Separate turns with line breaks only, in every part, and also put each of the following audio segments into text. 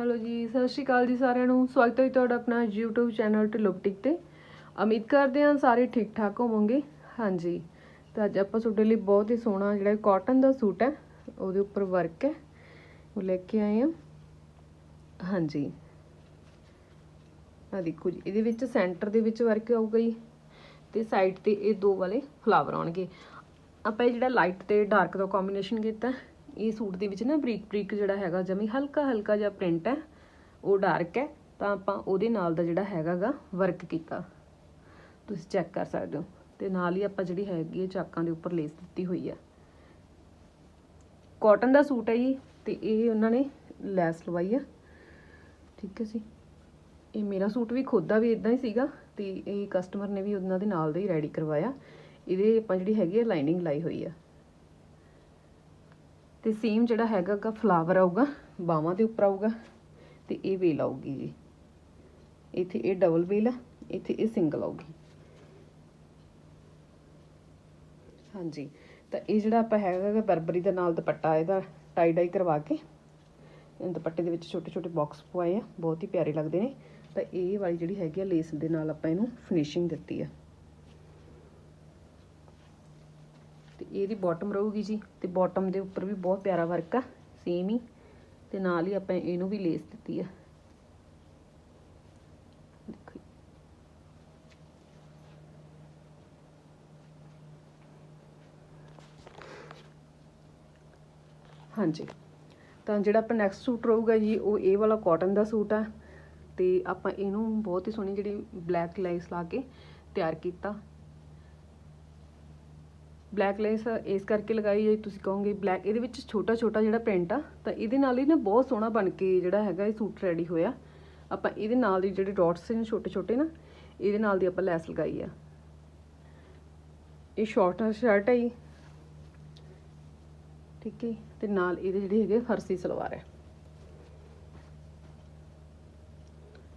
Hello ਜੀ, ਸਤਿ ਸ਼੍ਰੀ ਅਕਾਲ ਜੀ ਸਾਰਿਆਂ ਨੂੰ। ਸਵਾਗਤ ਹੈ ਜੀ ਤੁਹਾਡਾ ਆਪਣਾ YouTube ਚੈਨਲ ਟਿਲੋਪਟਿਕ ਤੇ। ਉਮੀਦ ਕਰਦੇ ਹਾਂ ਸਾਰੇ ਠੀਕ ਠਾਕ ਹੋਵੋਗੇ। ਹਾਂਜੀ, ਤਾਂ ਅੱਜ ਆਪਾਂ ਤੁਹਾਡੇ ਲਈ ਬਹੁਤ ਹੀ ਸੋਹਣਾ ਜਿਹੜਾ ਕਾਟਨ ਦਾ ਸੂਟ ਹੈ, ਉਹਦੇ ਉੱਪਰ ਵਰਕ ਹੈ। ਉਹ ਲੈ ਕੇ ਆਏ ਹਾਂ। ਹਾਂਜੀ। ਆ ਦੇਖੋ ਜੀ, ਇਹਦੇ ਵਿੱਚ ਸੈਂਟਰ ਦੇ ਵਿੱਚ ਵਰਕ ਆਊਗਾ ਜੀ। ਤੇ ਸਾਈਡ ਤੇ ਇਹ ਦੋ ਵਾਲੇ ਫਲਾਵਰ ਆਉਣਗੇ। ਆਪਾਂ ਇਹ ਜਿਹੜਾ ਲਾਈਟ ਤੇ ਡਾਰਕ ਦਾ ਕੰਬੀਨੇਸ਼ਨ ਕੀਤਾ ਇਹ ਸੂਟ ਦੇ ਵਿੱਚ ਨਾ ਬਰੀਕ ਬਰੀਕ ਜਿਹੜਾ ਹੈਗਾ, ਜਮੀ ਹਲਕਾ ਹਲਕਾ ਜਿਹਾ ਪ੍ਰਿੰਟ ਹੈ, ਉਹ ਡਾਰਕ ਹੈ, ਤਾਂ ਆਪਾਂ ਉਹਦੇ ਨਾਲ ਦਾ ਜਿਹੜਾ ਹੈਗਾਗਾ ਵਰਕ ਕੀਤਾ। ਤੁਸੀਂ ਚੈੱਕ ਕਰ ਸਕਦੇ ਹੋ। ਤੇ ਨਾਲ ਹੀ ਆਪਾਂ ਜਿਹੜੀ ਹੈਗੀ ਹੈ ਚਾਕਾਂ ਦੇ ਉੱਪਰ ਲੇਸ ਦਿੱਤੀ ਹੋਈ ਹੈ। ਕਾਟਨ ਦਾ ਸੂਟ ਹੈ ਜੀ, ਤੇ ਇਹ ਉਹਨਾਂ ਨੇ ਲੈਸ ਲਵਾਈ ਹੈ। ਠੀਕ ਹੈ ਜੀ। ਇਹ ਮੇਰਾ ਸੂਟ ਵੀ ਖੁਦ ਦਾ ਵੀ ਇਦਾਂ ਹੀ ਸੀਗਾ, ਤੇ ਇਹ ਕਸਟਮਰ ਨੇ ਵੀ ਉਹਨਾਂ ਦੇ ਨਾਲ ਦਾ ਹੀ ਰੈਡੀ ਕਰਵਾਇਆ। ਇਹਦੇ ਆਪਾਂ ਜਿਹੜੀ ਹੈਗੀ ਹੈ ਲਾਈਨਿੰਗ ਲਾਈ ਹੋਈ ਆ ਤੇ ਸੇਮ ਜਿਹੜਾ ਹੈਗਾ ਫਲਾਵਰ ਆਊਗਾ ਬਾਹਾਂ ਦੇ ਉੱਪਰ ਆਊਗਾ ਤੇ ਇਹ ਵੇਲ ਆਊਗੀ ਜੀ। ਇੱਥੇ ਇਹ ਡਬਲ ਵੇਲ ਆ, ਇੱਥੇ ਇਹ ਸਿੰਗਲ ਆਊਗੀ। ਹਾਂਜੀ, ਤਾਂ ਇਹ ਜਿਹੜਾ ਆਪਾਂ ਹੈਗਾ ਬਰਬਰੀ ਦੇ ਨਾਲ ਦੁਪੱਟਾ, ਇਹਦਾ ਟਾਈ ਡਾਈ ਕਰਵਾ ਕੇ ਦੁਪੱਟੇ ਦੇ ਵਿੱਚ ਛੋਟੇ ਛੋਟੇ ਬਾਕਸ ਪਵਾਏ ਆ, ਬਹੁਤ ਹੀ ਪਿਆਰੇ ਲੱਗਦੇ ਨੇ। ਤਾਂ ਇਹ ਵਾਲੀ ਜਿਹੜੀ ਹੈਗੀ ਆ ਲੇਸ ਦੇ ਨਾਲ ਆਪਾਂ ਇਹਨੂੰ ਫਿਨਿਸ਼ਿੰਗ ਦਿੱਤੀ ਆ। ਇਹਦੀ ਬਾਟਮ ਰਹੂਗੀ ਜੀ ਤੇ ਬਾਟਮ ਦੇ ਉੱਪਰ ਵੀ ਬਹੁਤ ਪਿਆਰਾ ਵਰਕ ਆ ਸੇਮ ਹੀ ਤੇ ਨਾਲ ਹੀ ਆਪਾਂ ਇਹਨੂੰ ਵੀ ਲੇਸ ਦਿੱਤੀ ਆ। ਹਾਂਜੀ, ਤਾਂ ਜਿਹੜਾ ਆਪਾਂ ਨੈਕਸਟ ਸੂਟ ਰਹੂਗਾ ਜੀ, ਉਹ ਇਹ ਵਾਲਾ ਕਾਟਨ ਦਾ ਸੂਟ ਆ ਤੇ ਆਪਾਂ ਇਹਨੂੰ ਬਹੁਤ ਹੀ ਸੋਹਣੀ ਜਿਹੜੀ ਬਲੈਕ ਲਾਈਸ ਲਾ ਕੇ ਤਿਆਰ ਕੀਤਾ। ਬਲੈਕ ਲੇਸ ਇਸ ਕਰਕੇ ਲਗਾਈ ਜੇ ਤੁਸੀਂ ਕਹੋਗੇ ਬਲੈਕ ਇਹਦੇ ਵਿੱਚ ਛੋਟਾ ਛੋਟਾ ਜਿਹੜਾ ਪ੍ਰਿੰਟ ਆ, ਤਾਂ ਇਹਦੇ ਨਾਲ ਹੀ ਨਾ ਬਹੁਤ ਸੋਹਣਾ ਬਣ ਕੇ ਜਿਹੜਾ ਹੈਗਾ ਇਹ ਸੂਟ ਰੈਡੀ ਹੋਇਆ। ਆਪਾਂ ਇਹਦੇ ਨਾਲ ਦੀ ਜਿਹੜੇ ਡਾਟਸ ਨੇ ਛੋਟੇ ਛੋਟੇ ਨਾ, ਇਹਦੇ ਨਾਲ ਦੀ ਆਪਾਂ ਲੈਸ ਲਗਾਈ ਆ। ਇਹ ਸ਼ਾਰਟ ਸ਼ਰਟ ਹੈ ਜੀ। ਠੀਕ ਹੈ ਤੇ ਨਾਲ ਇਹਦੇ ਜਿਹੜੇ ਹੈਗੇ ਫਰਸੀ ਸਲਵਾਰ ਹੈ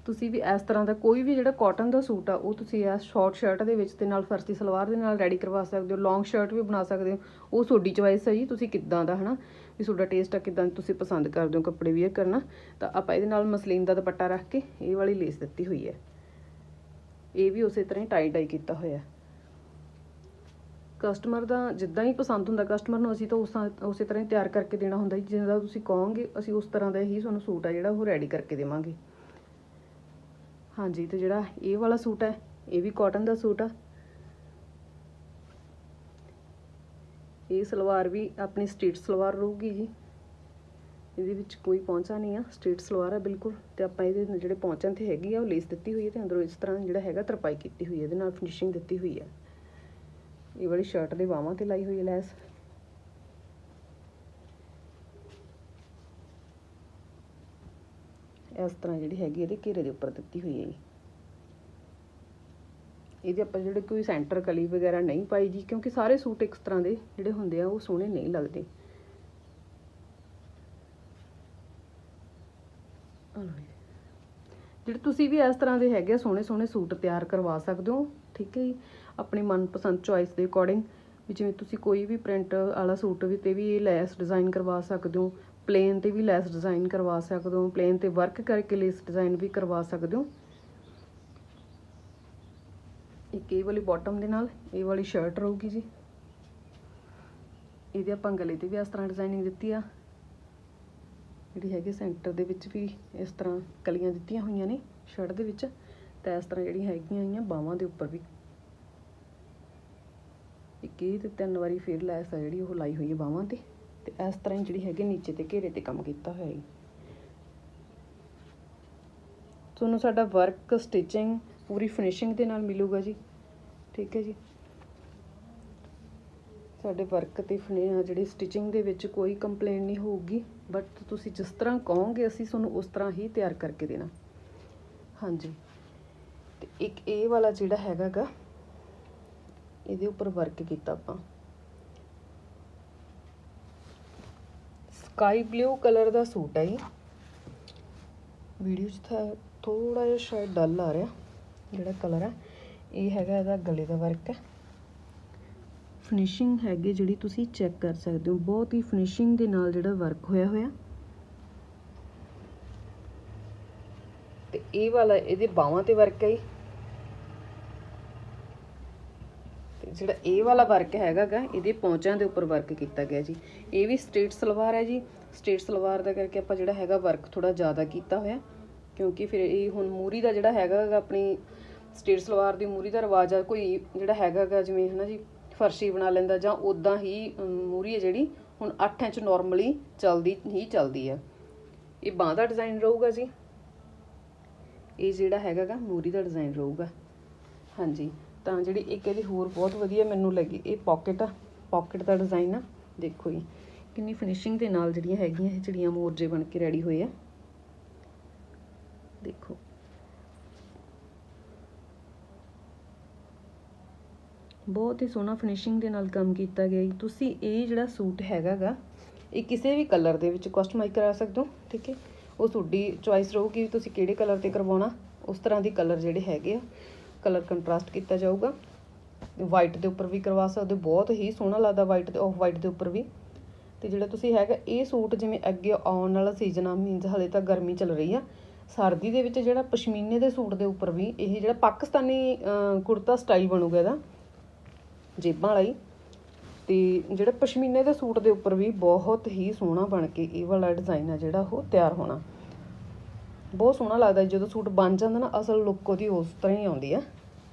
ਤੁਸੀਂ ਵੀ ਇਸ ਤਰ੍ਹਾਂ ਦਾ ਕੋਈ ਵੀ ਜਿਹੜਾ ਕਾਟਨ ਦਾ ਸੂਟ ਆ, ਉਹ ਤੁਸੀਂ ਇਸ ਸ਼ਾਰਟ ਸ਼ਰਟ ਦੇ ਵਿੱਚ ਤੇ ਨਾਲ ਫਰਸੀ ਸਲਵਾਰ ਦੇ ਨਾਲ ਰੈਡੀ ਕਰਵਾ ਸਕਦੇ ਹੋ ਲੌਂਗ ਸ਼ਰਟ ਵੀ ਬਣਾ ਸਕਦੇ ਹੋ। ਉਹ ਤੁਹਾਡੀ ਚੋਇਸ ਹੈ ਜੀ, ਤੁਸੀਂ ਕਿੱਦਾਂ ਦਾ, ਹਨਾ? ਵੀ ਤੁਹਾਡਾ ਟੇਸਟ ਆ ਕਿੱਦਾਂ ਤੁਸੀਂ ਪਸੰਦ ਕਰਦੇ ਹੋ ਕੱਪੜੇ ਵੀਅਰ ਕਰਨਾ। ਤਾਂ ਆਪਾਂ ਇਹਦੇ ਨਾਲ ਮਸਲੀਨ ਦਾ ਦੁਪੱਟਾ ਰੱਖ ਕੇ ਇਹ ਵਾਲੀ ਲੇਸ ਦਿੱਤੀ ਹੋਈ ਹੈ। ਇਹ ਵੀ ਉਸੇ ਤਰ੍ਹਾਂ ਹੀ ਟਾਈ ਡਾਈ ਕੀਤਾ ਹੋਇਆ। ਕਸਟਮਰ ਦਾ ਜਿੱਦਾਂ ਹੀ ਪਸੰਦ ਹੁੰਦਾ ਕਸਟਮਰ ਨੂੰ ਅਸੀਂ ਤਾਂ ਉਸ ਉਸੇ ਤਰ੍ਹਾਂ ਹੀ ਤਿਆਰ ਕਰਕੇ ਦੇਣਾ ਹੁੰਦਾ ਜੀ। ਜਿਵੇਂ ਦਾ ਤੁਸੀਂ ਕਹੋਗੇ, ਅਸੀਂ ਉਸ ਤਰ੍ਹਾਂ ਦਾ ਹੀ ਤੁਹਾਨੂੰ ਸੂਟ ਆ ਜਿਹੜਾ ਉਹ ਰੈਡੀ ਕਰਕੇ ਦੇਵਾਂਗੇ। ਹਾਂਜੀ, ਤੇ ਜਿਹੜਾ ਇਹ ਵਾਲਾ ਸੂਟ ਹੈ, ਇਹ ਵੀ ਕਾਟਨ ਦਾ ਸੂਟ ਆ। ਇਹ ਸਲਵਾਰ ਵੀ ਆਪਣੀ ਸਟ੍ਰੀਟ ਸਲਵਾਰ ਰਹੂਗੀ ਜੀ। ਇਹਦੇ ਵਿੱਚ ਕੋਈ ਪਹੁੰਚਾ ਨਹੀਂ ਆ ਸਟ੍ਰੀਟ ਸਲਵਾਰ ਆ ਬਿਲਕੁਲ। ਤੇ ਆਪਾਂ ਇਹਦੇ ਜਿਹੜੇ ਪਹੁੰਚਣ ਤੇ ਹੈਗੀ ਆ, ਉਹ ਲੇਸ ਦਿੱਤੀ ਹੋਈ ਹੈ ਤੇ ਅੰਦਰੋਂ ਇਸ ਤਰ੍ਹਾਂ ਜਿਹੜਾ ਹੈਗਾ ਤਰਪਾਈ ਕੀਤੀ ਹੋਈ ਹੈ ਇਹਦੇ ਨਾਲ ਫਿਨਿਸ਼ਿੰਗ ਦਿੱਤੀ ਹੋਈ ਹੈ ਇਹ ਵਾਲੀ ਸ਼ਰਟ ਦੇ ਬਾਹਾਂ ਤੇ ਲਾਈ ਹੋਈ ਹੈ ਲੈਸ। ਇਸ ਤਰ੍ਹਾਂ ਜਿਹੜੀ ਹੈਗੀ ਇਹਦੇ ਘੇਰੇ ਦੇ ਉੱਪਰ ਦਿੱਤੀ ਹੋਈ ਹੈ ਜੀ। ਇਹਦੇ ਆਪਾਂ ਜਿਹੜੇ ਕੋਈ ਸੈਂਟਰ ਕਲੀ ਵਗੈਰਾ ਨਹੀਂ ਪਾਈ ਜੀ ਕਿਉਂਕਿ ਸਾਰੇ ਸੂਟ ਇਸ ਤਰ੍ਹਾਂ ਦੇ ਜਿਹੜੇ ਹੁੰਦੇ ਆ ਉਹ ਸੋਹਣੇ ਨਹੀਂ ਲੱਗਦੇ। ਜਿਹੜੇ ਤੁਸੀਂ ਵੀ ਇਸ ਤਰ੍ਹਾਂ ਦੇ ਹੈਗੇ ਆ, ਸੋਹਣੇ ਸੋਹਣੇ ਸੂਟ ਤਿਆਰ ਕਰਵਾ ਸਕਦੇ ਹੋ ਠੀਕ ਹੈ ਜੀ। ਆਪਣੀ ਮਨਪਸੰਦ ਚੋਇਸ ਦੇ ਅਕੋਰਡਿੰਗ ਵੀ ਜਿਵੇਂ ਤੁਸੀਂ ਕੋਈ ਵੀ ਪ੍ਰਿੰਟ ਵਾਲਾ ਸੂਟ ਵੀ ਤੇ ਵੀ ਲੈਸ ਡਿਜ਼ਾਈਨ ਕਰਵਾ ਸਕਦੇ ਹੋ ਪਲੇਨ ਤੇ ਵੀ ਲੈਸ ਡਿਜ਼ਾਈਨ ਕਰਵਾ ਸਕਦੇ ਹੋ, ਪਲੇਨ ਤੇ ਵਰਕ ਕਰਕੇ ਲੈਸ ਡਿਜ਼ਾਈਨ ਵੀ ਕਰਵਾ ਸਕਦੇ ਹੋ। ਇੱਕ ਇਹ ਵਾਲੀ ਬਾਟਮ ਦੇ ਨਾਲ, ਇਹ ਵਾਲੀ ਸ਼ਰਟ ਰਹੂਗੀ ਜੀ। ਇਹਦੇ ਆਪਾਂ ਗਲੇ ਤੇ ਵੀ ਇਸ ਤਰ੍ਹਾਂ ਡਿਜ਼ਾਈਨਿੰਗ ਦਿੱਤੀ ਆ। ਜਿਹੜੀ ਹੈਗੀ ਸੈਂਟਰ ਦੇ ਵਿੱਚ ਵੀ ਇਸ ਤਰ੍ਹਾਂ ਕਲੀਆਂ ਦਿੱਤੀਆਂ ਹੋਈਆਂ ਨੇ ਸ਼ਰਟ ਦੇ ਵਿੱਚ ਤੇ ਇਸ ਤਰ੍ਹਾਂ ਜਿਹੜੀਆਂ ਹੈਗੀਆਂ ਆਈਆਂ ਬਾਹਾਂ ਦੇ ਉੱਪਰ ਵੀ। ਇੱਕ ਇਹ ਤੇ ਤਿੰਨ ਵਾਰੀ ਫੇਰ ਲੈਸ ਆ ਜਿਹੜੀ ਉਹ ਲਾਈ ਹੋਈ ਹੈ ਬਾਹਾਂ ਤੇ। ਤੇ ਇਸ ਤਰ੍ਹਾਂ ਹੀ ਜਿਹੜੀ ਹੈਗੀ ਨੀਚੇ ਤੇ ਘੇਰੇ ਤੇ ਕੰਮ ਕੀਤਾ ਹੋਇਆ ਹੈ ਤੁਹਾਨੂੰ ਸਾਡਾ ਵਰਕ ਸਟਿਚਿੰਗ ਪੂਰੀ ਫਿਨਿਸ਼ਿੰਗ ਦੇ ਨਾਲ ਮਿਲੂਗਾ ਜੀ। ਠੀਕ ਹੈ ਜੀ। ਸਾਡੇ ਵਰਕ ਤੇ ਫਿਨੀ- ਜਿਹੜੀ ਸਟਿਚਿੰਗ ਦੇ ਵਿੱਚ ਕੋਈ ਕੰਪਲੇਂਟ ਨਹੀਂ ਹੋਊਗੀ ਬਟ ਤੁਸੀਂ ਜਿਸ ਤਰ੍ਹਾਂ ਕਹੋਗੇ, ਅਸੀਂ ਤੁਹਾਨੂੰ ਉਸ ਤਰ੍ਹਾਂ ਹੀ ਤਿਆਰ ਕਰਕੇ ਦੇਣਾ। ਹਾਂਜੀ। ਤੇ ਇੱਕ ਇਹ ਵਾਲਾ ਜਿਹੜਾ ਹੈਗਾਗਾ ਇਹਦੇ ਉੱਪਰ ਵਰਕ ਕੀਤਾ ਆਪਾਂ। ਸਕਾਈ ਬਲੂ ਕਲਰ ਦਾ ਸੂਟ ਹੈ ਇਹ ਵੀਡੀਓ 'ਚ ਤਾਂ ਥੋੜਾ ਜਿਹਾ ਸ਼ਾਇਦ ਡਲ ਆ ਰਿਹਾ, ਜਿਹੜਾ ਕਲਰ ਹੈ। ਇਹ ਹੈਗਾ ਇਹਦਾ ਗਲੇ ਦਾ ਵਰਕ ਹੈ। ਫਿਨਿਸ਼ਿੰਗ ਹੈਗੀ ਜਿਹੜੀ ਤੁਸੀਂ ਚੈੱਕ ਕਰ ਸਕਦੇ ਹੋ। ਬਹੁਤ ਹੀ ਫਿਨਿਸ਼ਿੰਗ ਦੇ ਨਾਲ ਜਿਹੜਾ ਵਰਕ ਹੋਇਆ ਹੋਇਆ। ਤੇ ਇਹ ਵਾਲਾ ਇਹਦੇ ਬਾਹਾਂ ਤੇ ਵਰਕ ਹੈ ਜੀ। ਤੇ ਜਿਹੜਾ ਇਹ ਵਾਲਾ ਵਰਕ ਹੈਗਾ ਗਾ, ਇਹਦੇ ਪੌਂਚਾਂ ਦੇ ਉੱਪਰ ਵਰਕ ਕੀਤਾ ਗਿਆ ਜੀ। ਇਹ ਵੀ ਸਟੇਟ ਸਲਵਾਰ ਹੈ ਜੀ। ਸਟੇਟ ਸਲਵਾਰ ਦਾ ਕਰਕੇ ਆਪਾਂ ਜਿਹੜਾ ਹੈਗਾ ਵਰਕ ਥੋੜਾ ਜ਼ਿਆਦਾ ਕੀਤਾ ਹੋਇਆ, ਕਿਉਂਕਿ ਫਿਰ ਇਹ ਹੁਣ ਮੂਰੀ ਦਾ ਜਿਹੜਾ ਹੈਗਾ ਆਪਣੀ ਸਟੇਟ ਸਲਵਾਰ ਦੀ ਮੂਰੀ ਦਾ ਰਿਵਾਜ ਆ, ਕੋਈ ਜਿਹੜਾ ਹੈਗਾ ਗਾ, ਜਿਵੇਂ ਹਨਾ ਜੀ, ਫਰਸ਼ੀ ਬਣਾ ਲੈਂਦਾ ਜਾਂ ਉਦਾਂ ਹੀ ਮੂਰੀ ਹੈ ਜਿਹੜੀ, ਹੁਣ 8 ਇੰਚ ਨਾਰਮਲੀ ਚੱਲਦੀ, ਹੀ ਚੱਲਦੀ ਆ। ਇਹ ਬਾਂਹ ਦਾ ਡਿਜ਼ਾਈਨ ਰਹੂਗਾ ਜੀ। ਇਹ ਜਿਹੜਾ ਹੈਗਾ ਗਾ, ਮੂਰੀ ਦਾ ਡਿਜ਼ਾਈਨ ਰਹੂਗਾ। ਹਾਂਜੀ। ਤਾਂ ਜਿਹੜੀ ਇੱਕ ਇਹਦੀ ਹੋਰ ਬਹੁਤ ਵਧੀਆ ਮੈਨੂੰ ਲੱਗੀ, ਇਹ ਪਾਕਟ ਆ ਪਾਕਟ ਦਾ ਡਿਜ਼ਾਈਨ ਆ, ਦੇਖੋ ਜੀ। ਕਿੰਨੀ ਫਿਨਿਸ਼ਿੰਗ ਦੇ ਨਾਲ ਜਿਹੜੀਆਂ ਹੈਗੀਆਂ, ਇਹ ਚਿੜੀਆਂ ਮੋਰਜੇ ਬਣ ਕੇ ਰੈਡੀ ਹੋਏ ਆ। ਦੇਖੋ। ਬਹੁਤ ਹੀ ਸੋਹਣਾ ਫਿਨਿਸ਼ਿੰਗ ਦੇ ਨਾਲ ਕੰਮ ਕੀਤਾ ਗਿਆ ਜੀ। ਤੁਸੀਂ ਇਹ ਜਿਹੜਾ ਸੂਟ ਹੈਗਾਗਾ ਇਹ ਕਿਸੇ ਵੀ ਕਲਰ ਦੇ ਵਿੱਚ ਕਸਟਮਾਈਜ਼ ਕਰਾ ਸਕਦੇ ਹੋ, ਠੀਕ ਹੈ? ਉਹ ਤੁਹਾਡੀ ਚੁਆਇਸ ਰਹੂਗੀ ਵੀ ਤੁਸੀਂ ਕਿਹੜੇ ਕਲਰ ਤੇ ਕਰਵਾਉਣਾ, ਉਸ ਤਰ੍ਹਾਂ ਦੀ ਕਲਰ ਜਿਹੜੇ ਹੈਗੇ ਆ। ਕਲਰ ਕੰਟਰਾਸਟ ਕੀਤਾ ਜਾਊਗਾ। ਵਾਈਟ ਦੇ ਉੱਪਰ ਵੀ ਕਰਵਾ ਸਕਦੇ ਹੋ। ਬਹੁਤ ਹੀ ਸੋਹਣਾ ਲੱਗਦਾ ਵਾਈਟ ਤੇ ਆਫ ਵਾਈਟ ਦੇ ਉੱਪਰ ਵੀ। ਤੇ ਜਿਹੜਾ ਤੁਸੀਂ ਹੈਗਾ, ਇਹ ਸੂਟ ਜਿਵੇਂ ਅੱਗੇ ਆਉਣ ਵਾਲਾ ਸੀਜ਼ਨ ਆ ਮੀਨਸ ਹਲੇ ਤਾਂ ਗਰਮੀ ਚੱਲ ਰਹੀ ਆ। ਸਰਦੀ ਦੇ ਵਿੱਚ ਜਿਹੜਾ ਪਸ਼ਮੀਨੇ ਦੇ ਸੂਟ ਦੇ ਉੱਪਰ ਵੀ, ਇਹ ਜਿਹੜਾ ਪਾਕਿਸਤਾਨੀ ਕੁੜਤਾ ਸਟਾਈਲ ਬਣੂਗਾ ਇਹਦਾ, ਜੇਬਾਂ ਵਾਲਾ ਹੀ। ਤੇ ਜਿਹੜਾ ਪਸ਼ਮੀਨੇ ਦੇ ਸੂਟ ਦੇ ਉੱਪਰ ਵੀ ਬਹੁਤ ਹੀ ਸੋਹਣਾ ਬਣ ਕੇ ਇਹ ਵਾਲਾ ਡਿਜ਼ਾਈਨ ਆ ਜਿਹੜਾ ਉਹ ਤਿਆਰ ਹੋਣਾ। ਬਹੁਤ ਸੋਹਣਾ ਲੱਗਦਾ ਜਦੋਂ ਸੂਟ ਬਣ ਜਾਂਦਾ ਨਾ, ਅਸਲ ਲੁੱਕ ਉਹਦੀ ਉਸ ਤਰ੍ਹਾਂ ਹੀ ਆਉਂਦੀ ਆ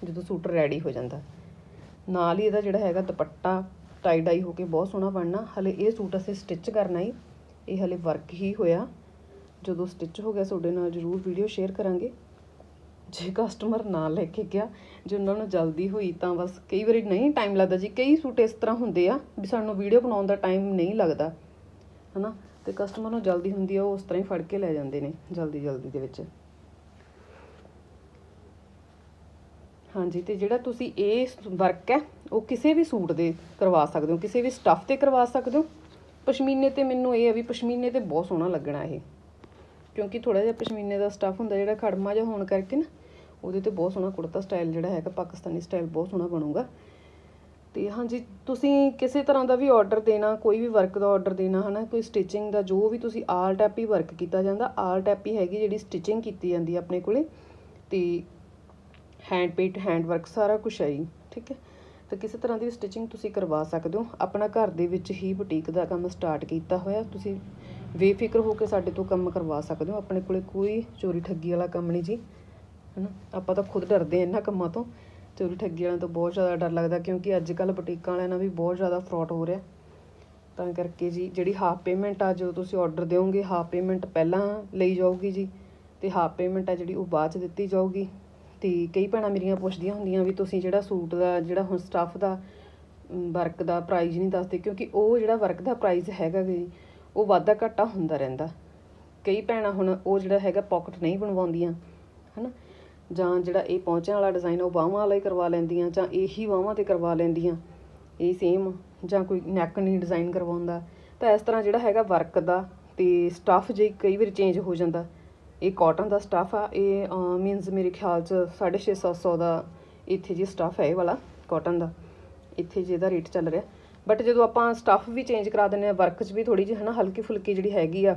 ਜਦੋਂ ਸੂਟ ਰੈਡੀ ਹੋ ਜਾਂਦਾ। ਨਾਲ ਹੀ ਇਹਦਾ ਜਿਹੜਾ ਹੈਗਾ ਦੁਪੱਟਾ ਟਾਈ ਡਾਈ ਹੋ ਕੇ ਬਹੁਤ ਸੋਹਣਾ ਬਣਨਾ। ਹਲੇ ਇਹ ਸੂਟ ਅਸੀਂ ਸਟਿਚ ਕਰਨਾ ਹੀ। ਇਹ ਹਲੇ ਵਰਕ ਹੀ ਹੋਇਆ। ਜਦੋਂ ਸਟਿਚ ਹੋ ਗਿਆ, ਤੁਹਾਡੇ ਨਾਲ ਜ਼ਰੂਰ ਵੀਡੀਓ ਸ਼ੇਅਰ ਕਰਾਂਗੇ। ਜੇ ਕਸਟਮਰ ਨਾ ਲੈ ਕੇ ਗਿਆ, ਜੇ ਉਹਨਾਂ ਨੂੰ ਜਲਦੀ ਹੋਈ ਤਾਂ ਬਸ ਕਈ ਵਾਰੀ ਨਹੀਂ ਟਾਈਮ ਲੱਗਦਾ ਜੀ। ਕਈ ਸੂਟ ਇਸ ਤਰ੍ਹਾਂ ਹੁੰਦੇ ਆ ਵੀ ਸਾਨੂੰ ਵੀਡੀਓ ਬਣਾਉਣ ਦਾ ਟਾਈਮ ਨਹੀਂ ਲੱਗਦਾ। ਹਨਾ? ਤੇ ਕਸਟਮਰ ਨੂੰ ਜਲਦੀ ਹੁੰਦੀ ਆ, ਉਹ ਉਸ ਤਰ੍ਹਾਂ ਹੀ ਫੜ ਕੇ ਲੈ ਜਾਂਦੇ ਨੇ, ਜਲਦੀ ਜਲਦੀ ਦੇ ਵਿੱਚ। ਹਾਂਜੀ, ਤੇ ਜਿਹੜਾ ਤੁਸੀਂ ਇਹ ਵਰਕ ਹੈ, ਉਹ ਕਿਸੇ ਵੀ ਸੂਟ ਦੇ ਕਰਵਾ ਸਕਦੇ ਹੋ, ਕਿਸੇ ਵੀ ਸਟੱਫ ਤੇ ਕਰਵਾ ਸਕਦੇ ਹੋ। ਪਸ਼ਮੀਨੇ ਤੇ ਮੈਨੂੰ ਇਹ ਹੈ ਵੀ ਪਸ਼ਮੀਨੇ ਤੇ ਬਹੁਤ ਸੋਹਣਾ ਲੱਗਣਾ ਇਹ। ਕਿਉਂਕਿ ਥੋੜਾ ਜਿਹਾ ਪਸ਼ਮੀਨੇ ਦਾ ਸਟੱਫ ਹੁੰਦਾ, ਜਿਹੜਾ ਖੜਮਾ ਜਿਹਾ ਹੋਣ ਕਰਕੇ ਨਾ, ਉਹਦੇ ਤੇ ਬਹੁਤ ਸੋਹਣਾ ਕੁੜਤਾ ਸਟਾਈਲ ਜਿਹੜਾ ਹੈਗਾ, ਪਾਕਿਸਤਾਨੀ ਸਟਾਈਲ ਬਹੁਤ ਸੋਹਣਾ ਬਣੂਗਾ। ਅਤੇ ਹਾਂਜੀ, ਤੁਸੀਂ ਕਿਸੇ ਤਰ੍ਹਾਂ ਦਾ ਵੀ ਆਰਡਰ ਦੇਣਾ, ਕੋਈ ਵੀ ਵਰਕ ਦਾ ਆਰਡਰ ਦੇਣਾ ਹੈ ਨਾ ਕੋਈ ਸਟਿਚਿੰਗ ਦਾ, ਜੋ ਵੀ ਤੁਸੀਂ ਆਲ ਟੈਪ ਹੀ ਵਰਕ ਕੀਤਾ ਜਾਂਦਾ, ਆਲ ਟੈਪ ਹੀ ਹੈਗੀ ਜਿਹੜੀ ਸਟਿਚਿੰਗ ਕੀਤੀ ਜਾਂਦੀ ਹੈ ਆਪਣੇ ਕੋਲੇ। ਅਤੇ ਹੈਂਡ ਪੇਂਟ ਹੈਂਡ ਵਰਕ ਸਾਰਾ ਕੁਝ ਹੈ ਜੀ, ਠੀਕ ਹੈ? ਤਾਂ ਕਿਸੇ ਤਰ੍ਹਾਂ ਦੀ ਸਟਿਚਿੰਗ ਤੁਸੀਂ ਕਰਵਾ ਸਕਦੇ ਹੋ। ਆਪਣਾ ਘਰ ਦੇ ਵਿੱਚ ਹੀ ਬੁਟੀਕ ਦਾ ਕੰਮ ਸਟਾਰਟ ਕੀਤਾ ਹੋਇਆ। ਤੁਸੀਂ ਬੇਫਿਕਰ ਹੋ ਕੇ ਸਾਡੇ ਤੋਂ ਕੰਮ ਕਰਵਾ ਸਕਦੇ ਹੋ। ਆਪਣੇ ਕੋਲੇ ਕੋਈ ਚੋਰੀ ਠੱਗੀ ਵਾਲਾ ਕੰਮ ਨਹੀਂ ਜੀ, ਹਨਾ? ਆਪਾਂ ਤਾਂ ਖੁਦ ਡਰਦੇ ਆ ਇਹਨਾਂ ਕੰਮਾਂ ਤੋਂ। ਚੋਰੀ ਠੱਗੀ ਵਾਲਿਆਂ ਤੋਂ ਬਹੁਤ ਜ਼ਿਆਦਾ ਡਰ ਲੱਗਦਾ, ਕਿਉਂਕਿ ਅੱਜ ਕੱਲ ਬੁਟੀਕਾਂ ਵਾਲਿਆਂ ਨਾਲ ਵੀ ਬਹੁਤ ਜ਼ਿਆਦਾ ਫਰਾਡ ਹੋ ਰਿਹਾ। ਤਾਂ ਕਰਕੇ ਜੀ, ਜਿਹੜੀ ਹਾਫ ਪੇਮੈਂਟ ਆ ਜੋ ਤੁਸੀਂ ਆਰਡਰ ਦਿਓਗੇ ਹਾਫ ਪੇਮੈਂਟ ਪਹਿਲਾਂ ਲਈ ਜਾਊਗੀ ਜੀ, ਤੇ ਹਾਫ ਪੇਮੈਂਟ ਆ ਜਿਹੜੀ ਉਹ ਬਾਅਦ ਚ ਦਿੱਤੀ ਜਾਊਗੀ। ਤੇ ਕਈ ਭੈਣਾਂ ਮੇਰੀਆਂ ਪੁੱਛਦੀਆਂ ਹੁੰਦੀਆਂ ਵੀ ਤੁਸੀਂ ਜਿਹੜਾ ਸੂਟ ਦਾ, ਜਿਹੜਾ ਹੁਣ ਸਟੱਫ ਦਾ ਵਰਕ ਦਾ ਪ੍ਰਾਈਜ਼ ਨਹੀਂ ਦੱਸਦੇ, ਕਿਉਂਕਿ ਉਹ ਜਿਹੜਾ ਵਰਕ ਦਾ ਪ੍ਰਾਈਜ਼ ਹੈਗਾ ਜੀ ਉਹ ਵਾਧਾ ਘਾਟਾ ਹੁੰਦਾ ਰਹਿੰਦਾ। ਕਈ ਭੈਣਾਂ ਹੁਣ ਉਹ ਜਿਹੜਾ ਹੈਗਾ ਪਾਕਟ ਨਹੀਂ ਬਣਵਾਉਂਦੀਆਂ, ਹਨਾ? ਜਾਂ ਜਿਹੜਾ ਇਹ ਪਹੁੰਚਣ ਵਾਲਾ ਡਿਜ਼ਾਈਨ ਉਹ ਬਾਹਾਂ ਵਾਲਾ ਹੀ ਕਰਵਾ ਲੈਂਦੀਆਂ ਜਾਂ ਇਹੀ ਬਾਹਾਂ ਤੇ ਕਰਵਾ ਲੈਂਦੀਆਂ। ਇਹ ਸੇਮ ਜਾਂ ਕੋਈ ਨੈਕ ਨਹੀਂ ਡਿਜ਼ਾਈਨ ਕਰਵਾਉਂਦਾ। ਤਾਂ ਇਸ ਤਰ੍ਹਾਂ ਜਿਹੜਾ ਹੈਗਾ ਵਰਕ ਦਾ ਤੇ ਸਟੱਫ ਜੇ ਕਈ ਵਾਰ ਚੇਂਜ ਹੋ ਜਾਂਦਾ। ਇਹ ਕਾਟਨ ਦਾ ਸਟੱਫ ਆ, ਇਹ ਮੀਨਸ ਮੇਰੇ ਖਿਆਲ ਚ 650 700 ਦਾ ਇੱਥੇ ਜੀ ਸਟੱਫ ਹੈ ਇਹ ਵਾਲਾ ਕਾਟਨ ਦਾ। ਇੱਥੇ ਜੀ ਇਹਦਾ ਰੇਟ ਚੱਲ ਰਿਹਾ। ਬਟ ਜਦੋਂ ਆਪਾਂ ਸਟੱਫ ਵੀ ਚੇਂਜ ਕਰਾ ਦਿੰਦੇ ਆ ਵਰਕ 'ਚ ਵੀ ਥੋੜੀ ਜਿਹੀ ਹਨਾ ਹਲਕੀ ਫੁਲਕੀ ਜਿਹੜੀ ਹੈਗੀ ਆ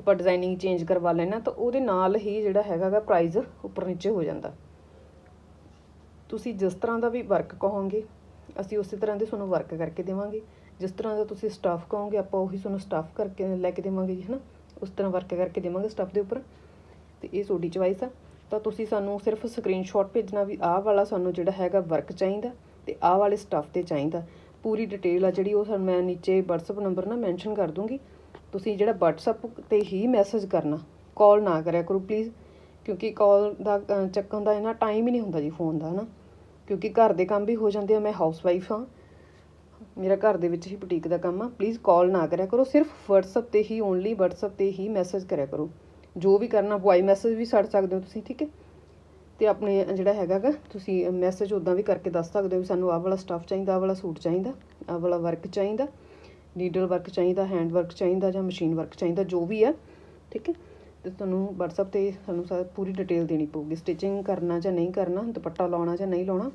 ਆਪਾਂ ਡਿਜ਼ਾਈਨਿੰਗ ਚੇਂਜ ਕਰਵਾ ਲੈਣਾ ਤਾਂ ਉਹਦੇ ਨਾਲ ਹੀ ਜਿਹੜਾ ਹੈਗਾਗਾ ਪ੍ਰਾਈਸ ਉੱਪਰ ਨੀਚੇ ਹੋ ਜਾਂਦਾ। ਤੁਸੀਂ ਜਿਸ ਤਰ੍ਹਾਂ ਦਾ ਵੀ ਵਰਕ ਕਹੋਗੇ, ਅਸੀਂ ਉਸੇ ਤਰ੍ਹਾਂ ਦੇ ਤੁਹਾਨੂੰ ਵਰਕ ਕਰਕੇ ਦੇਵਾਂਗੇ। ਜਿਸ ਤਰ੍ਹਾਂ ਦਾ ਤੁਸੀਂ ਸਟਾਫ ਕਹੋਗੇ, ਆਪਾਂ ਉਹੀ ਤੁਹਾਨੂੰ ਸਟਾਫ ਕਰਕੇ ਲੈ ਕੇ ਦੇਵਾਂਗੇ ਜੀ, ਹਨਾ? ਉਸ ਤਰ੍ਹਾਂ ਵਰਕ ਕਰਕੇ ਦੇਵਾਂਗੇ ਸਟਾਫ ਦੇ ਉੱਪਰ। ਤੇ ਇਹ ਤੁਹਾਡੀ ਚੁਆਇਸ ਆ। ਤਾਂ ਤੁਸੀਂ ਸਾਨੂੰ ਸਿਰਫ ਸਕਰੀਨਸ਼ਾਟ ਭੇਜਣਾ ਵੀ ਆਹ ਵਾਲਾ ਸਾਨੂੰ ਜਿਹੜਾ ਹੈਗਾ ਵਰਕ ਚਾਹੀਦਾ ਤੇ ਆਹ ਵਾਲੇ ਸਟਾਫ ਤੇ ਚਾਹੀਦਾ। ਪੂਰੀ ਡਿਟੇਲ ਆ ਜਿਹੜੀ ਉਹ ਸਾਨੂੰ ਮੈਂ ਨੀਚੇ WhatsApp ਨੰਬਰ ਨਾ ਮੈਂਸ਼ਨ ਕਰ ਦੂੰਗੀ। ਤੁਸੀਂ ਜਿਹੜਾ WhatsApp ਤੇ ਹੀ ਮੈਸੇਜ ਕਰਨਾ ਕਾਲ ਨਾ ਕਰਿਆ ਕਰੋ ਪਲੀਜ਼ ਕਿਉਂਕਿ ਕਾਲ ਦਾ ਚੱਕਣ ਦਾ ਇਹਨਾਂ ਟਾਈਮ ਹੀ ਨਹੀਂ ਹੁੰਦਾ ਜੀ ਫੋਨ ਦਾ ਨਾ ਕਿਉਂਕਿ ਘਰ ਦੇ ਕੰਮ ਵੀ ਹੋ ਜਾਂਦੇ ਆ, ਮੈਂ ਹਾਊਸ ਵਾਈਫ ਹਾਂ। ਮੇਰਾ ਘਰ ਦੇ ਵਿੱਚ ਹੀ ਬੁਟੀਕ ਦਾ ਕੰਮ ਆ ਪਲੀਜ਼ ਕਾਲ ਨਾ ਕਰਿਆ ਕਰੋ, ਸਿਰਫ WhatsApp ਤੇ ਹੀ ਓਨਲੀ WhatsApp ਤੇ ਹੀ ਮੈਸੇਜ ਕਰਿਆ ਕਰੋ। ਜੋ ਵੀ ਕਰਨਾ ਵੌਇਸ ਮੈਸੇਜ ਵੀ ਛੱਡ ਸਕਦੇ ਹੋ ਤੁਸੀਂ, ਠੀਕ ਹੈ? ਤੇ ਆਪਣੇ ਜਿਹੜਾ ਹੈਗਾਗਾ ਤੁਸੀਂ ਮੈਸੇਜ ਉਦਾਂ ਵੀ ਕਰਕੇ ਦੱਸ ਸਕਦੇ ਹੋ ਵੀ ਸਾਨੂੰ ਆਹ ਵਾਲਾ ਸਟਾਫ ਚਾਹੀਦਾ, ਆਹ ਵਾਲਾ ਸੂਟ ਚਾਹੀਦਾ, ਆਹ ਵਾਲਾ ਵਰਕ ਚਾਹੀਦਾ। ਨੀਡਲ ਵਰਕ ਚਾਹੀਦਾ ਹੈਂਡ ਵਰਕ ਚਾਹੀਦਾ ਜਾਂ ਮਸ਼ੀਨ ਵਰਕ ਚਾਹੀਦਾ, ਜੋ ਵੀ ਹੈ ਠੀਕ ਹੈ? ਤੇ ਤੁਹਾਨੂੰ WhatsApp ਤੇ ਸਾਨੂੰ ਸਾ, ਪੂਰੀ ਡਿਟੇਲ ਦੇਣੀ ਪਊਗੀ। ਸਟਿਚਿੰਗ ਕਰਨਾ ਜਾਂ ਨਹੀਂ ਕਰਨਾ, ਦੁਪੱਟਾ ਲਾਉਣਾ ਜਾਂ ਨਹੀਂ ਲਾਉਣਾ,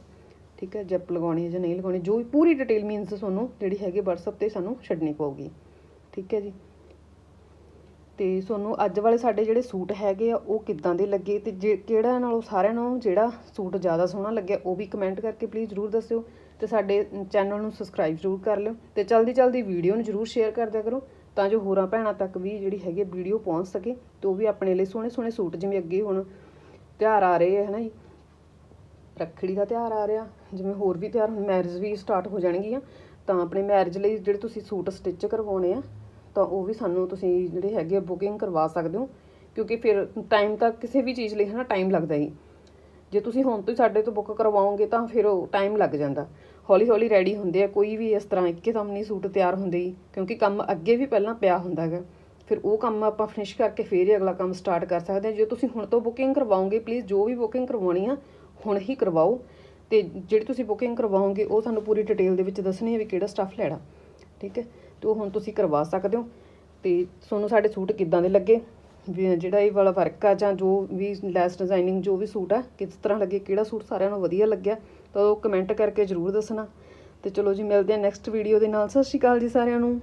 ਠੀਕ ਹੈ? ਜੱਪ ਲਗਾਉਣੀ ਜਾਂ ਨਹੀਂ ਲਗਾਉਣੀ, ਜੋ ਵੀ ਪੂਰੀ ਡਿਟੇਲ ਮੀਨਸ ਤੁਹਾਨੂੰ ਜਿਹੜੀ ਹੈਗੀ WhatsApp ਤੇ ਸਾਨੂੰ ਛੱਡਣੀ ਪਊਗੀ, ਠੀਕ ਹੈ ਜੀ? ਤੇ ਤੁਹਾਨੂੰ ਅੱਜ ਵਾਲੇ ਸਾਡੇ ਜਿਹੜੇ ਸੂਟ ਹੈਗੇ ਆ, ਉਹ ਕਿੱਦਾਂ ਦੇ ਲੱਗੇ ਤੇ ਜੇ, ਕਿਹੜਾ ਨਾਲੋਂ ਸਾਰਿਆਂ ਨਾਲੋਂ ਜਿਹੜਾ ਸੂਟ ਜ਼ਿਆਦਾ ਸੋਹਣਾ ਲੱਗਿਆ, ਉਹ ਵੀ ਕਮੈਂਟ ਕਰਕੇ ਪਲੀਜ਼ ਜਰੂਰ ਦੱਸਿਓ। ਤੇ ਸਾਡੇ ਚੈਨਲ ਨੂੰ ਸਬਸਕ੍ਰਾਈਬ ਜਰੂਰ ਕਰ ਲਿਓ ਤੇ ਜਲਦੀ ਜਲਦੀ ਵੀਡੀਓ ਨੂੰ ਜਰੂਰ ਸ਼ੇਅਰ ਕਰ ਦਿਆ ਕਰੋ ਤਾਂ ਜੋ ਹੋਰਾਂ ਭੈਣਾਂ ਤੱਕ ਵੀ ਜਿਹੜੀ ਹੈਗੀ ਵੀਡੀਓ ਪਹੁੰਚ ਸਕੇ ਤੇ ਉਹ ਵੀ ਆਪਣੇ ਲਈ ਸੋਹਣੇ ਸੋਹਣੇ ਸੂਟ ਜਿਵੇਂ ਅੱਗੇ ਹੁਣ ਤਿਉਹਾਰ ਆ ਰਹੇ ਹੈ ਨਾ ਜੀ? ਰੱਖੜੀ ਦਾ ਤਿਉਹਾਰ ਆ ਰਿਹਾ, ਜਿਵੇਂ ਹੋਰ ਵੀ ਤਿਉਹਾਰ, ਹੁਣ ਮੈਰਿਜ ਵੀ ਸਟਾਰਟ ਹੋ ਜਾਣਗੀਆਂ, ਤਾਂ ਆਪਣੇ ਮੈਰਿਜ ਲਈ ਜਿਹੜੇ ਤੁਸੀਂ ਸੂਟ ਸਟਿਚ ਕਰਵਾਉਣੇ ਆ, ਤਾਂ ਉਹ ਵੀ ਸਾਨੂੰ ਤੁਸੀਂ ਜਿਹੜੇ ਹੈਗੇ ਬੁਕਿੰਗ ਕਰਵਾ ਸਕਦੇ ਹੋ, ਕਿਉਂਕਿ ਫਿਰ ਟਾਈਮ ਤਾਂ ਕਿਸੇ ਵੀ ਚੀਜ਼ ਲਈ ਹੈ ਨਾ ਟਾਈਮ ਲੱਗਦਾ ਹੀ ਜੇ ਤੁਸੀਂ ਹੁਣ ਤੋਂ ਹੀ ਸਾਡੇ ਤੋਂ ਬੁੱਕ ਕਰਵਾਓਗੇ ਤਾਂ ਫਿਰ ਉਹ ਟਾਈਮ ਲੱਗ ਜਾਂਦਾ। ਹੌਲੀ ਹੌਲੀ ਰੈਡੀ ਹੁੰਦੇ ਆ, ਕੋਈ ਵੀ ਇਸ ਤਰ੍ਹਾਂ ਇੱਕੇ ਇੱਕਦਮ ਨਹੀਂ ਸੂਟ ਤਿਆਰ ਹੁੰਦੇ ਹੀ ਕਿਉਂਕਿ ਕੰਮ ਅੱਗੇ ਵੀ ਪਹਿਲਾਂ ਪਿਆ ਹੁੰਦਾ ਹੈਗਾ। ਫਿਰ ਉਹ ਕੰਮ ਆਪਾਂ ਫਿਨਿਸ਼ ਕਰਕੇ ਫੇਰ ਹੀ ਅਗਲਾ ਕੰਮ ਸਟਾਰਟ ਕਰ ਸਕਦੇ ਹਾਂ ਜੇ ਤੁਸੀਂ ਹੁਣ ਤੋਂ ਬੁਕਿੰਗ ਕਰਵਾਓਗੇ ਪਲੀਜ਼ ਜੋ ਵੀ ਬੁਕਿੰਗ ਕਰਵਾਉਣੀ ਆ, ਹੁਣ ਹੀ ਕਰਵਾਓ। ਤੇ ਜਿਹੜੀ ਤੁਸੀਂ ਬੁਕਿੰਗ ਕਰਵਾਓਗੇ, ਉਹ ਤੁਹਾਨੂੰ ਪੂਰੀ ਡਿਟੇਲ ਦੇ ਵਿੱਚ ਦੱਸਣੀ ਹੈ ਵੀ ਕਿਹੜਾ ਸਟਾਫ ਲੈਣਾ। ਠੀਕ ਹੈ? ਤੇ ਉਹ ਹੁਣ ਤੁਸੀਂ ਕਰਵਾ ਸਕਦੇ ਹੋ। ਤੇ ਤੁਹਾਨੂੰ ਸਾਡੇ ਸੂਟ ਕਿੱਦਾਂ ਦੇ ਲੱਗੇ? ਜਿਹੜਾ ਇਹ ਵਾਲਾ ਵਰਕ ਆ ਜਾਂ ਜੋ ਵੀ ਲੈਸ ਡਿਜ਼ਾਈਨਿੰਗ ਜੋ ਵੀ ਸੂਟ ਆ, ਕਿਸ ਤਰ੍ਹਾਂ ਲੱਗੇ, ਕਿਹੜਾ ਸੂਟ ਸਾਰਿਆਂ ਨੂੰ ਵਧੀਆ ਲੱਗਿਆ, ਤਾਂ ਉਹ ਕਮੈਂਟ ਕਰਕੇ ਜਰੂਰ ਦੱਸਣਾ। ਤੇ ਚਲੋ ਜੀ, ਮਿਲਦੇ ਆ ਨੈਕਸਟ ਵੀਡੀਓ ਦੇ ਨਾਲ। ਸਤਿ ਸ਼੍ਰੀ ਅਕਾਲ ਜੀ ਸਾਰਿਆਂ ਨੂੰ।